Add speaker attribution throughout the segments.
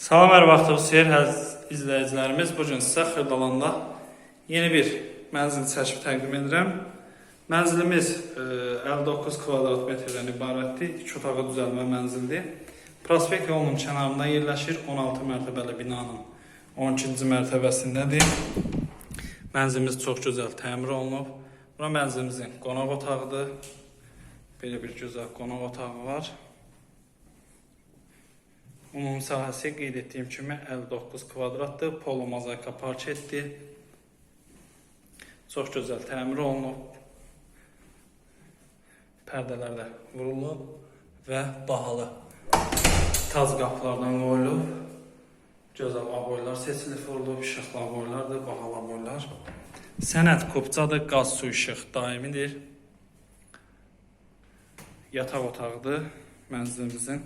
Speaker 1: Salam hər vaxtınız xeyir əziz izləyicilərimiz. Bu gün sizə Xırdalanda yeni bir mənzil çəkib təqdim edirəm. Mənzilimiz e, 59 kvadrat metrdən ibarətdir. İki otağı düzəlmə mənzildir. Prospekt yolunun kənarında yerləşir. 16 mərtəbəli binanın 12-ci mərtəbəsindədir. Mənzilimiz çox gözəl təmir olunub. Bura mənzilimizin qonaq otağıdır. Belə bir gözəl qonaq otağı var. Ümumi sahəsi qeyd etdiyim kimi 59 kvadratdır. Polo mozaika parketdir. Çox gözəl təmir olunub. Pərdələr də vurulub və bahalı taz qapılardan qoyulub. Gözəl aboylar seçilib vurulub, işıqlı aboylardır, bahalı aboylar. Sənəd kupçadır, qaz su işıq daimidir. Yataq otağıdır mənzilimizin.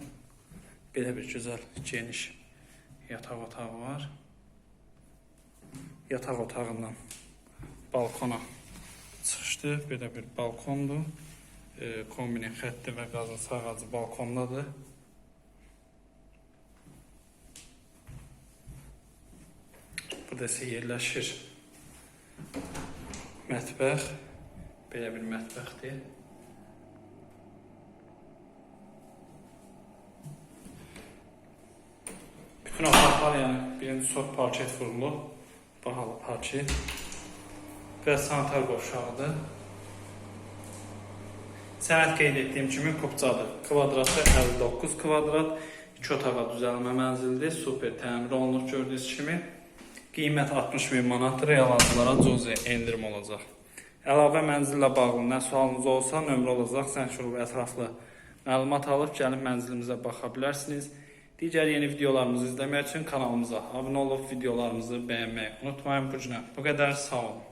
Speaker 1: Belə bir gözəl, geniş yataq otağı var. Yataq otağından balkona çıxışdı. Belə bir balkondur. E, kombinin xətti və qazın sağacı balkondadır. Burada isə yerləşir mətbəx. Belə bir mətbəxdir. Bütün otaqlar yəni birinci sot parket vurulub, bahalı parket və sanitar qovşağıdır. Sənəd qeyd etdiyim kimi kupçadır. Kvadratı 59 kvadrat, 2 otağa düzəlmə mənzildir. Super təmir olunur gördüyünüz kimi. Qiymət 60 min manatdır. Real adılara cüzi endirim olacaq. Əlavə mənzillə bağlı nə sualınız olsa, nömrə olacaq. Sən şurub ətraflı məlumat alıb gəlib mənzilimizə baxa bilərsiniz. Digər yeni videolarımızı izləmək üçün kanalımıza abunə olub videolarımızı bəyənməyi unutmayın. Bu günə bu qədər. Sağ olun.